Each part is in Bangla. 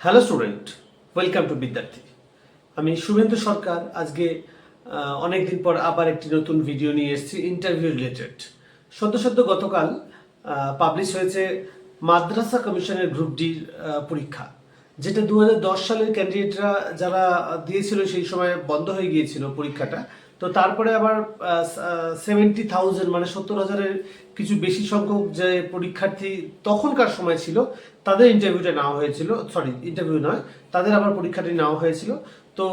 হ্যালো স্টুডেন্ট ওয়েলকাম টু বিদ্যার্থী আমি শুভেন্দু সরকার। আজকে অনেক দিন পর আবার একটি নতুন ভিডিও নিয়ে এসেছি ইন্টারভিউ রিলেটেড সদ্য সদ্য গতকাল পাবলিশ হয়েছে মাদ্রাসা কমিশনের গ্রুপ ডির পরীক্ষা, যেটা দু হাজার দশ সালের ক্যান্ডিডেটরা যারা দিয়েছিল সেই সময় বন্ধ হয়ে গিয়েছিল পরীক্ষাটা। তো তারপরে আবার সেভেন্টি থাউজেন্ড মানে সত্তর হাজারের কিছু বেশি সংখ্যক যে পরীক্ষার্থী তখনকার সময় ছিল, তাদের ইন্টারভিউটা নেওয়া হয়েছিল সরি ইন্টারভিউ নয়, তাদের আবার পরীক্ষাটি নেওয়া হয়েছিল। তো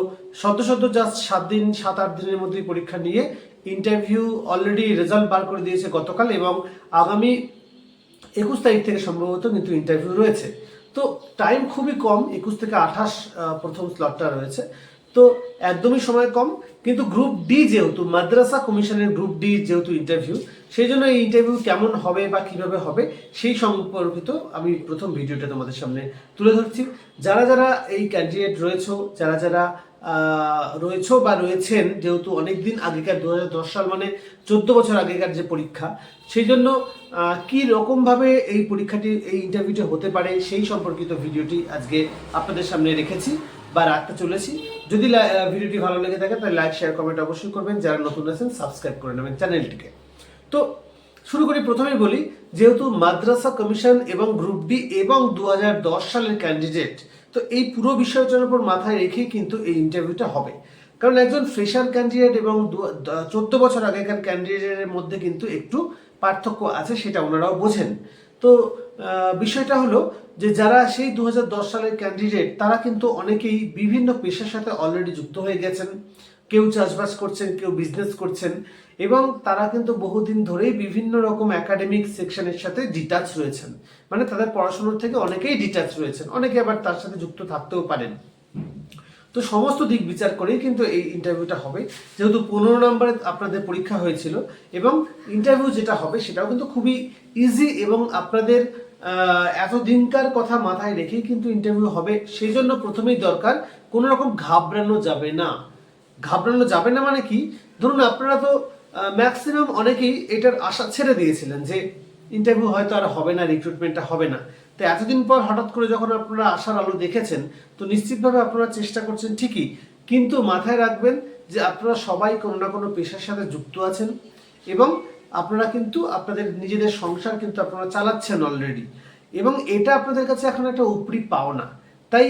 শত শত জাস্ট সাত দিন, সাত, আট দিনের মধ্যেই পরীক্ষা নিয়ে ইন্টারভিউ অলরেডি রেজাল্ট বার করে দিয়েছে গতকাল এবং আগামী একুশ তারিখ থেকে সম্ভবত কিন্তু ইন্টারভিউ রয়েছে। তো টাইম খুবই কম, একুশ থেকে আঠাশ প্রথম স্লটটা রয়েছে। তো একদমই সময় কম, কিন্তু গ্রুপ ডি যেহেতু, মাদ্রাসা কমিশনের গ্রুপ ডি যেহেতু ইন্টারভিউ সেই জন্য এই ইন্টারভিউ কেমন হবে বা কীভাবে হবে, সেই সম্পর্কিত আমি প্রথম ভিডিওটা তোমাদের সামনে তুলে ধরছি। যারা যারা এই ক্যান্ডিডেট রয়েছে, যারা যারা রয়েছে বা রয়েছেন, যেহেতু অনেকদিন আগেকার দু হাজার দশ সাল মানে চোদ্দ বছর আগেকার যে পরীক্ষা, সেই জন্য কি রকমভাবে এই পরীক্ষাটি, এই ইন্টারভিউটি হতে পারে, সেই সম্পর্কিত ভিডিওটি আজকে আপনাদের সামনে রেখেছি। বা রাখতে চলেছি। যদি ভিডিওটি ভালো লেগে থাকে, তাহলে লাইক শেয়ার কমেন্ট অবশ্যই করবেন। যারা নতুন আছেন সাবস্ক্রাইব করে নেবেন চ্যানেলটিকে তো শুরু করি, প্রথমেই বলি, যেহেতু মাদ্রাসা কমিশন এবং গ্রুপ ডি এবং দু হাজার দশ সালের ক্যান্ডিডেট তো এই পুরো বিষয়টার উপর মাথায় রেখেই কিন্তু এই ইন্টারভিউটা হবে। কারণ একজন ফ্রেশার ক্যান্ডিডেট এবং চোদ্দ বছর আগেকার ক্যান্ডিডেটের মধ্যে কিন্তু একটু পার্থক্য আছে, সেটা ওনারাও বোঝেন। তো বিষয়টা হলো যে যারা সেই দু হাজার দশ সালের ক্যান্ডিডেট তারা কিন্তু অনেকেই বিভিন্ন পেশার সাথে অলরেডি যুক্ত হয়ে গেছেন। কেউ চাষবাস করছেন, কেউ বিজনেস করছেন এবং তারা কিন্তু বহুদিন ধরেই বিভিন্ন রকম একাডেমিক সেকশনের সাথে ডিটাচ রয়েছেন। মানে তাদের পড়াশোনার থেকে অনেকেই ডিটাচ রয়েছেন, অনেকে আবার তার সাথে যুক্ত থাকতেও পারেন। তো সমস্ত দিক বিচার করেই কিন্তু এই ইন্টারভিউটা হবে। যেহেতু পনেরো নম্বরে আপনাদের পরীক্ষা হয়েছিল এবং ইন্টারভিউ যেটা হবে সেটাও কিন্তু খুবই ইজি এবং আপনাদের এত দিনকার কথা মাথায় রেখেই কিন্তু ইন্টারভিউ হবে। সেই জন্য প্রথমেই দরকার, কোনো রকম ঘাবড়ানো যাবে না। ঘাবড়ানো যাবে না মানে কি? ধরুন আপনারা তো ম্যাক্সিমাম অনেকেই এটার আশা ছেড়ে দিয়েছিলেন যে ইন্টারভিউ হয়তো আর হবে না রিক্রুটমেন্টটা হবে না। তো এতদিন পর হঠাৎ করে যখন আপনারা আশার আলো দেখেছেন, তো নিশ্চিতভাবে আপনারা চেষ্টা করছেন ঠিকই। কিন্তু মাথায় রাখবেন যে আপনারা সবাই কোনো না কোনো পেশার সাথে যুক্ত আছেন এবং আপনারা কিন্তু আপনাদের নিজেদের সংসার কিন্তু আপনারা চালাচ্ছেন অলরেডি এবং এটা আপনাদের কাছে এখন একটা উপরি পাওনা। তাই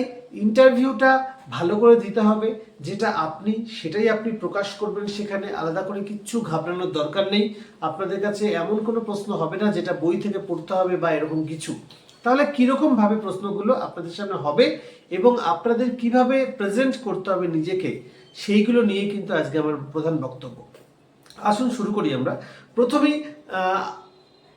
ইন্টারভিউটা ভালো করে দিতে হবে, যেটা আপনি, সেটাই আপনি প্রকাশ করবেন সেখানে। আলাদা করে কিচ্ছু ঘাবড়ানোর দরকার নেই। আপনাদের কাছে এমন কোনো প্রশ্ন হবে না, যেটা বই থেকে পড়তে হবে বা এরকম কিছু। তাহলে কীরকম ভাবে প্রশ্নগুলো আপনাদের সামনে হবে এবং আপনাদের কীভাবে প্রেজেন্ট করতে হবে নিজেকে, সেইগুলো নিয়ে কিন্তু আজকে আমার প্রধান বক্তব্য। আসুন শুরু করি আমরা। প্রথমেই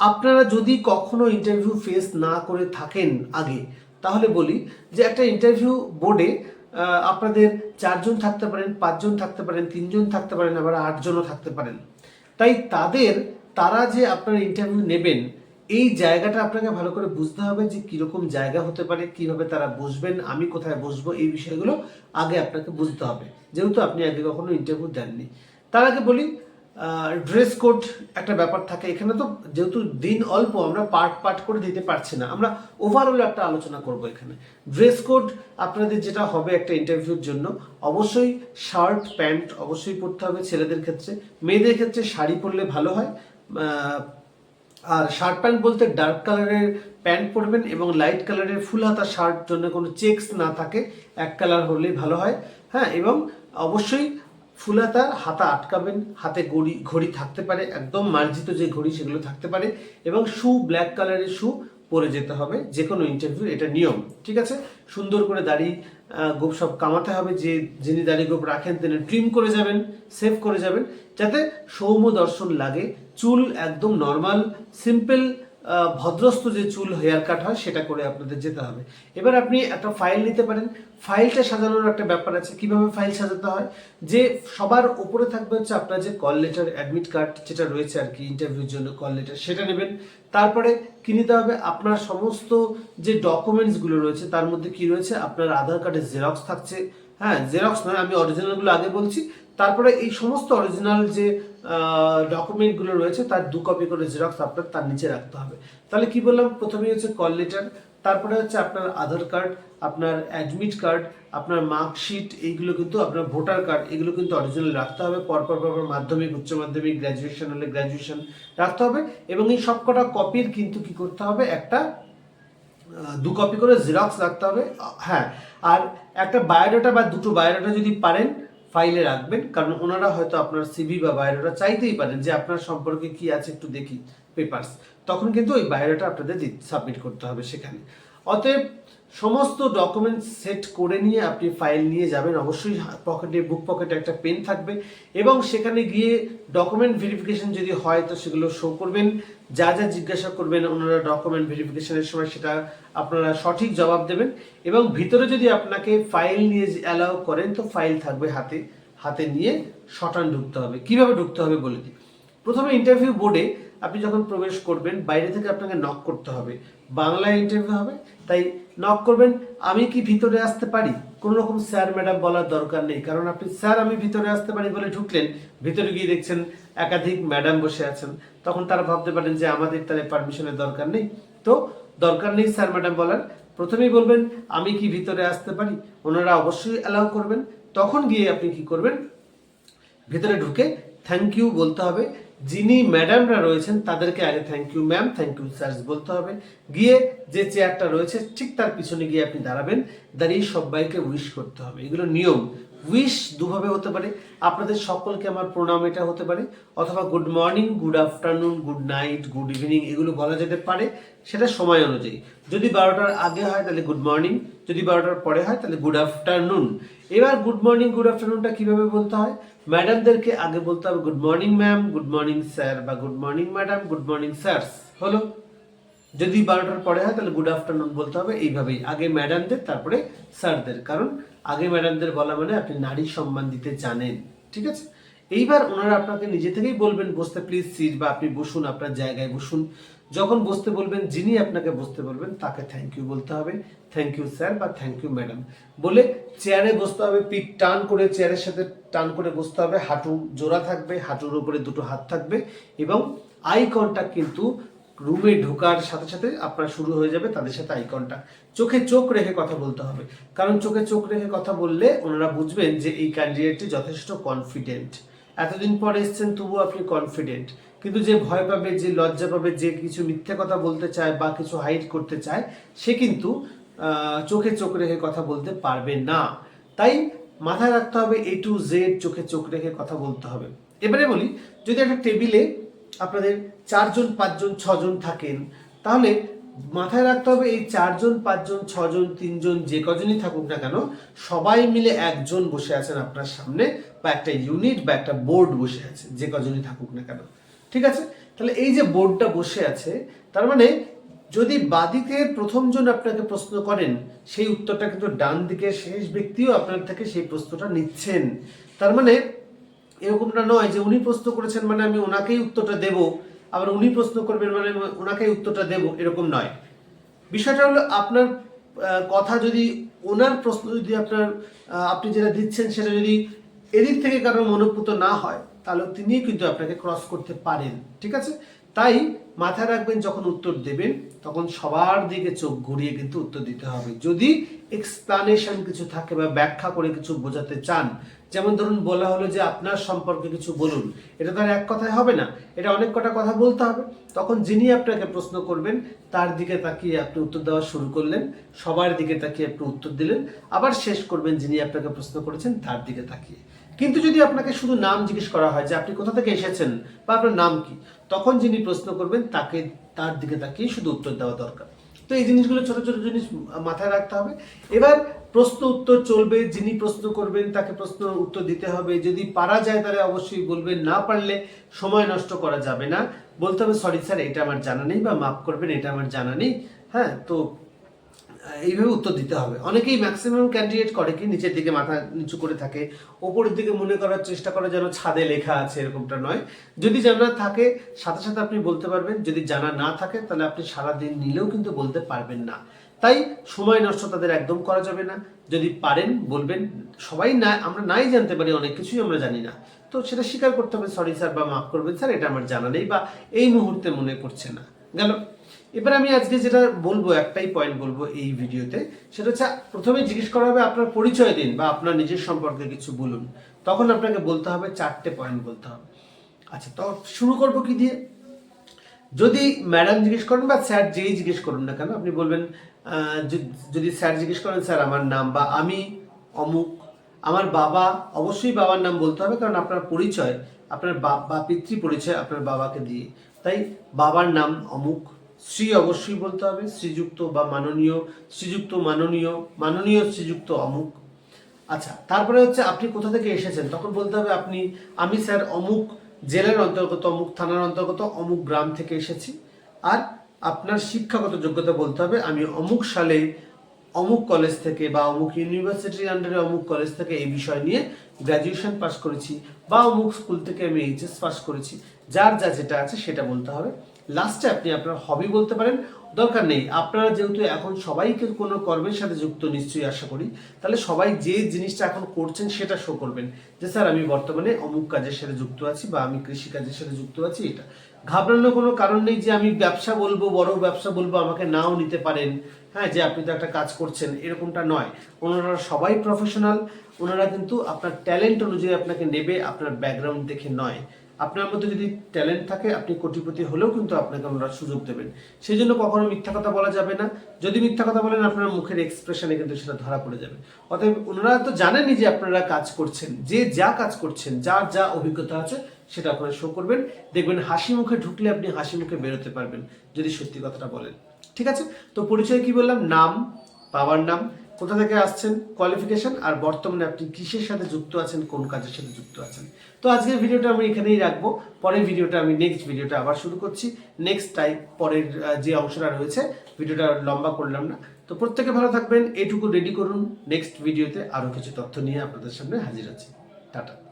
আপনারা যদি কখনো ইন্টারভিউ ফেস না করে থাকেন আগে, তাহলে বলি যে একটা ইন্টারভিউ বোর্ডে আপনাদের চারজন থাকতে পারেন, পাঁচজন থাকতে পারেন, তিনজন থাকতে পারেন, আবার আটজনও থাকতে পারেন। তাই তাদের, তারা যে আপনারা ইন্টারভিউ নেবেন, এই জায়গাটা আপনাকে ভালো করে বুঝতে হবে যে কীরকম জায়গা হতে পারে, কীভাবে তারা বসবেন, আমি কোথায় বসবো, এই বিষয়গুলো আগে আপনাকে বুঝতে হবে। যেহেতু আপনি আগে কখনো ইন্টারভিউ দেননি। তার আগে বলি ড্রেস কোড একটা ব্যাপার থাকে। এখানে তো যেহেতু দিন অল্প, আমরা পার্ট পার্ট করে দিতে পারছি না। আমরা ওভারঅল একটা আলোচনা করব এখানে। ড্রেস কোড আপনাদের যেটা হবে একটা ইন্টারভিউর জন্য, অবশ্যই শার্ট প্যান্ট অবশ্যই পরতে হবে ছেলেদের ক্ষেত্রে। মেয়েদের ক্ষেত্রে শাড়ি পরলে ভালো হয়। আর শার্ট প্যান্ট বলতে ডার্ক কালারের প্যান্ট পরবেন এবং লাইট কালারের ফুল হাতা শার্ট জন্য কোনো চেকস না থাকে। এক কালার হলেই ভালো হয়। হ্যাঁ এবং অবশ্যই ফুলাতার হাতা আটকাবেন, হাতে গড়ি, ঘড়ি থাকতে পারে, একদম মার্জিত যে ঘড়ি সেগুলো থাকতে পারে, এবং শু ব্ল্যাক কালারের শু পরে যেতে হবে যে কোনো ইন্টারভিউ এটা নিয়ম, ঠিক আছে? সুন্দর করে দাড়ি গোপ সব কামাতে হবে, যে, যিনি দাড়ি গোপ রাখেন, তিনি ট্রিম করে যাবেন সেভ করে যাবেন, যাতে সৌম্য দর্শন লাগে, চুল একদম নর্মাল সিম্পল ভদ্রস্থ যে চুল হেয়ার কাট হয়, সেটা করে আপনাদের যেতে হবে। এবার আপনি একটা ফাইল নিতে পারেন। ফাইলটা সাজানোর একটা ব্যাপার আছে। কীভাবে ফাইল সাজাতে হয়? যে সবার উপরে থাকবে হচ্ছে আপনার যে কল লেটার অ্যাডমিট কার্ড যেটা রয়েছে আর কি ইন্টারভিউর জন্য কল লেটার সেটা নেবেন। তারপরে কি নিতে হবে? আপনার সমস্ত যে ডকুমেন্টসগুলো রয়েছে, তার মধ্যে কি রয়েছে? আপনার আধার কার্ডের জেরক্স থাকছে। হ্যাঁ জেরক্স নয়, আমি অরিজিনালগুলো আগে বলছি। তারপরে এই সমস্ত অরিজিনাল যে ডকুমেন্টগুলো রয়েছে, তার দু কপি করে জেরক্স আপনার তার নিচে রাখতে হবে। তাহলে কি বললাম? প্রথমেই হচ্ছে কল লেটার তারপরে হচ্ছে আপনার আধার কার্ড আপনার অ্যাডমিট কার্ড আপনার মার্কশিট এইগুলো কিন্তু আপনার ভোটার কার্ড এগুলো কিন্তু অরিজিনাল রাখতে হবে। পরপর পরপর মাধ্যমিক, উচ্চ মাধ্যমিক গ্র্যাজুয়েশন হলে গ্র্যাজুয়েশন রাখতে হবে এবং এই সবকটা কপির কিন্তু কি করতে হবে? একটা দু কপি করে জেরক্স রাখতে হবে। হ্যাঁ আর একটা বায়োডাটা বা দুটো বায়োডাটা যদি পারেন ফাইলে রাখবেন, কারণ ওনারা হয়তো আপনার সিভি বা বায়োডাটা চাইতেই পারেন যে আপনার সম্পর্কে কি আছে একটু দেখি পেপারস তখন কিন্তু ওই বায়োডাটা আপনাদের সাবমিট করতে হবে সেখানে। অতএব সমস্ত ডকুমেন্ট সেট করে নিয়ে আপনি ফাইল নিয়ে যাবেন। অবশ্যই পকেটে বুক পকেটে একটা পেন থাকবে এবং সেখানে গিয়ে ডকুমেন্ট ভেরিফিকেশন যদি হয়, তো সেগুলো শো করবেন। যা যা জিজ্ঞাসা করবেন, ওনারা ডকুমেন্ট ভেরিফিকেশনের সময় সেটা আপনারা সঠিক জবাব দেবেন এবং ভিতরে যদি আপনাকে ফাইল নিয়ে অ্যালাউ করেন, তো ফাইল থাকবে হাতে হাতে নিয়ে শটান ঢুকতে হবে। কীভাবে ঢুকতে হবে বলে দিই? প্রথমে ইন্টারভিউ বোর্ডে আপনি যখন প্রবেশ করবেন, বাইরে থেকে আপনাকে নক করতে হবে। বাংলায় ইন্টারভিউ হবে তাই নক করবেন, আমি কি ভিতরে আসতে পারি? কোনো রকম স্যার ম্যাডাম বলার দরকার নেই, কারণ আপনি স্যার আমি ভিতরে আসতে পারি বলে ঢুকলেন, ভিতরে গিয়ে দেখছেন একাধিক ম্যাডাম বসে আছেন, তখন তারা ভাবতে পারেন যে আমাদের তাহলে পারমিশনের দরকার নেই। তো দরকার নেই স্যার ম্যাডাম বলার, প্রথমেই বলবেন, আমি কি ভিতরে আসতে পারি? ওনারা অবশ্যই অ্যালাউ করবেন, তখন গিয়ে আপনি কি করবেন? ভিতরে ঢুকে থ্যাংক ইউ বলতে হবে যিনি ম্যাডামরা রয়েছেন, তাদেরকে আগে thank you ma'am thank you sir বলতে হবে। গিয়ে যে চেয়ারটা রয়েছে, ঠিক তার পিছনে গিয়ে আপনি দাঁড়াবেন। দাঁড়িয়ে সবাইকে উইশ করতে হবে। এগুলো নিয়ম। উইশ দুভাবে হতে পারে। আপনাদের সকলকে আমার প্রণাম, এটা হতে পারে। অথবা good morning, good afternoon, good night, good evening, এগুলো বলা যেতে পারে। সেটা সময় অনুযায়ী। যদি বারোটার আগে হয়, তাহলে গুড মর্নিং। যদি বারোটার পরে হয়, তাহলে গুড আফটারনুন। এবার গুড মর্নিং, গুড আফটারনুনটা কীভাবে বলতে হয়? ম্যাডামদেরকে আগে বলতে হবে, good morning, ma'am, good morning, sir বা, good morning, madam, good morning, sirs হলো। যদি বারোটার পরে হয়, তাহলে গুড আফটারনুন বলতে হবে। এইভাবেই। আগে ম্যাডামদের, তারপরে স্যারদের। কারণ আগে ম্যাডামদের বলা মানে আপনি নারী সম্মান দিতে জানেন, ঠিক আছে? এইবার ওনারা আপনাকে নিজে থেকেই বলবেন, বসতে প্লিজ সিট বা আপনি বসুন, আপনার জায়গায় বসুন। যখন বসতে বলবেন, যিনি আপনাকে বসতে বলবেন, তাকে থ্যাংক ইউ বলতে হবে। থ্যাংক ইউ স্যার বা থ্যাংক ইউ ম্যাডাম বলে চেয়ারে বসতে হবে, পিঠ টান করে চেয়ারের সাথে টান করে বসতে হবে। হাঁটু জোড়া থাকবে, হাঁটুর উপরে দুটো হাত থাকবে এবং আই কন্টাক্ট কিন্তু রুমে ঢোকার সাথে সাথে আপনার শুরু হয়ে যাবে তাদের সাথে আই কন্টাক্ট চোখে চোখ রেখে কথা বলতে হবে। কারণ চোখে চোখ রেখে কথা বললে ওনারা বুঝবেন যে এই ক্যান্ডিডেটটি যথেষ্ট কনফিডেন্ট এতদিন পর এসছেন, তবুও আপনি কনফিডেন্ট কিন্তু যে ভয় পাবে, যে লজ্জা পাবে, যে কিছু মিথ্যে কথা বলতে চায় বা কিছু হাইড করতে চায়, সে কিন্তু চোখে চোখ রেখে কথা বলতে পারবে না। তাই মাথায় রাখতে হবে এ টু জেড চোখে চোখ রেখে কথা বলতে হবে। এবারে বলি, যদি একটা টেবিলে আপনাদের চারজন, পাঁচজন, ছজন থাকেন, তাহলে মাথায় রাখতে হবে এই চারজন, পাঁচজন, ছজন, তিনজন যে কজনই থাকুক না কেন, সবাই মিলে একজন বসে আছেন আপনার সামনে বা একটা ইউনিট বা একটা বোর্ড বসে আছে, যে কজনই থাকুক না কেন। ঠিক আছে? তাহলে এই যে বোর্ডটা বসে আছে, তার মানে যদি বাদিকে প্রথমজন আপনাকে প্রশ্ন করেন, সেই উত্তরটা কিন্তু ডান দিকে শেষ ব্যক্তিও আপনার থেকে সেই প্রশ্নটা নিচ্ছেন। তার মানে এরকমটা নয় যে উনি প্রশ্ন করেছেন মানে আমি ওনাকেই উত্তরটা দেব, আবার উনি প্রশ্ন করবেন মানে ওনাকেই উত্তরটা দেব, এরকম নয়। বিষয়টা হলো আপনার কথা যদি ওনার প্রশ্ন যদি আপনার আপনি যেটা দিচ্ছেন সেটা যদি এদিক থেকে কারোর মনোপুত না হয়, তাহলে তিনি কিন্তু আপনাকে ক্রস করতে পারেন, ঠিক আছে? তাই মাথায় রাখবেন, যখন উত্তর দেবেন, তখন সবার দিকে চোখ ঘুরিয়ে কিন্তু উত্তর দিতে হবে। যদি এক্সপ্লানেশন কিছু থাকে বা ব্যাখ্যা করে কিছু বোঝাতে চান, যেমন ধরুন বলা হলো যে আপনার সম্পর্কে কিছু বলুন, এটা তো আর এক কথায় হবে না, এটা অনেক কটা কথা বলতে হবে। তখন যিনি আপনাকে প্রশ্ন করবেন, তার দিকে তাকিয়ে আপনি উত্তর দেওয়া শুরু করলেন, সবার দিকে তাকিয়ে আপনি উত্তর দিলেন, আবার শেষ করবেন যিনি আপনাকে প্রশ্ন করেছেন, তার দিকে তাকিয়ে। কিন্তু যদি আপনাকে শুধু নাম জিজ্ঞেস করা হয় যে আপনি কোথা থেকে এসেছেন বা আপনার নাম কি, তখন যিনি প্রশ্ন করবেন তাকে তার দিকে তাকিয়ে শুধু উত্তর দেওয়া দরকার। তো এই জিনিসগুলো ছোট ছোট জিনিস মাথায় রাখতে হবে। এবার প্রশ্ন উত্তর চলবে, যিনি প্রশ্ন করবেন তাকে প্রশ্ন উত্তর দিতে হবে। যদি পারা যায় তাহলে অবশ্যই বলবেন, না পারলে সময় নষ্ট করা যাবে না। বলতে হবে, সরি স্যার, এটা আমার জানা নেই বা মাফ করবেন, এটা আমার জানা নেই। হ্যাঁ তো এইভাবে উত্তর দিতে হবে। অনেকেই ম্যাক্সিমাম ক্যান্ডিডেট করে কি, নিচের দিকে মাথা নিচু করে থাকে, ওপরের দিকে মনে করার চেষ্টা করে যেন ছাদে লেখা আছে এরকমটা নয়। যদি জানা থাকে, সাথে সাথে আপনি বলতে পারবেন, যদি জানা না থাকে, তাহলে আপনি সারা দিন নিলেও কিন্তু বলতে পারবেন না। তাই সময় নষ্ট তাদের একদম করা যাবে না। যদি পারেন, বলবেন, সবাই না, আমরা নাই জানতে পারি, অনেক কিছুই আমরা জানি না। তো সেটা স্বীকার করতে হবে সরি স্যার বা মাফ করবেন স্যার এটা আমার জানা নেই বা এই মুহূর্তে মনে পড়ছে না। গেল। এবার আমি আজকে যেটা বলব, একটাই পয়েন্ট বলব এই ভিডিওতে, সেটা হচ্ছে প্রথমে জিজ্ঞেস করা হবে আপনার পরিচয় দিন বা আপনার নিজের সম্পর্কে কিছু বলুন। তখন আপনাকে বলতে হবে, চারটে পয়েন্ট বলতে হবে। আচ্ছা তো শুরু করব কি দিয়ে? যদি ম্যাডাম জিজ্ঞেস করেন বা স্যার যেই জিজ্ঞেস করুন না কেন, আপনি বলবেন যদি- স্যার জিজ্ঞেস করেন স্যার আমার নাম বা আমি অমুক। আমার বাবা, অবশ্যই বাবার নাম বলতে হবে, কারণ আপনার পরিচয়, আপনার বা পিতৃ পরিচয় আপনার বাবাকে দিয়ে। তাই বাবার নাম অমুক শ্রী অবশ্যই বলতে হবে, শ্রীযুক্ত বা মাননীয়, শ্রীযুক্ত মাননীয় মাননীয়, শ্রীযুক্ত অমুক। আচ্ছা তারপরে হচ্ছে আপনি কোথা থেকে এসেছেন? তখন বলতে হবে আপনি, আমি স্যার অমুক জেলার অন্তর্গত, অমুক থানার অন্তর্গত, অমুক গ্রাম থেকে এসেছি। আর আপনার শিক্ষাগত যোগ্যতা বলতে হবে, আমি অমুক সালে অমুক কলেজ থেকে বা অমুক ইউনিভার্সিটির আন্ডারে অমুক কলেজ থেকে এই বিষয় নিয়ে গ্র্যাজুয়েশন পাস করেছি বা অমুক স্কুল থেকে আমি এইচএস পাস করেছি। যার যা যেটা আছে সেটা বলতে হবে। লাস্টে আপনি আপনার হবি বলতে পারেন, দরকার নেই। আপনারা যেহেতু এখন সবাইকে কোনো কর্মের সাথে যুক্ত, নিশ্চয়ই আশা করি, তাহলে সবাই যে জিনিসটা এখন করছেন সেটা শো করবেন। যে স্যার, আমি বর্তমানে অমুক কাজের সাথে যুক্ত আছি বা আমি কৃষি কাজের সাথে যুক্ত আছি, এটা। ঘাবড়ানোর কোনো কারণ নেই যে আমি ব্যবসা বলব, বড় ব্যবসা বলব, আমাকে নাও নিতে পারেন। হ্যাঁ যে আপনি তো একটা কাজ করছেন, এরকমটা নয়। ওনারা সবাই প্রফেশনাল ওনারা কিন্তু আপনার ট্যালেন্ট অনুযায়ী আপনাকে নেবে, আপনার ব্যাকগ্রাউন্ড দেখে নয়। আপনার মধ্যে যদি ট্যালেন্ট থাকে, আপনি কোটিপতি হলেও কিন্তু আপনাকে ওনারা সুযোগ দেবেন। সেই জন্য কখনো মিথ্যা কথা বলা যাবে না। যদি মিথ্যা কথা বলেন, আপনার মুখের এক্সপ্রেশনে কিন্তু সেটা ধরা পড়ে যাবে। অতএব ওনারা তো জানেনই যে আপনারা কাজ করছেন, যে যা কাজ করছেন, যার যা অভিজ্ঞতা আছে, সেটা আপনারা শো করবেন। দেখবেন হাসি মুখে ঢুকলে আপনি হাসি মুখে বেরোতে পারবেন, যদি সত্যি কথাটা বলেন। ঠিক আছে? তো পরিচয় কি বললাম? নাম, বাবার নাম কোথা থেকে আসছেন কোয়ালিফিকেশন আর বর্তমানে আপনি কিসের সাথে যুক্ত আছেন, কোন কাজের সাথে যুক্ত আছেন। তো আজকের ভিডিওটা আমি এখানেই রাখব। পরের ভিডিওটা আমি নেক্সট ভিডিওটা আবার শুরু করছি। নেক্সট টাইম পরের যে অংশটা রয়েছে, ভিডিওটা লম্বা করলাম না। তো প্রত্যেকে ভালো থাকবেন, এটুকু রেডি করুন। নেক্সট ভিডিওতে আরও কিছু তথ্য নিয়ে আপনাদের সামনে হাজির আছি। টাটা।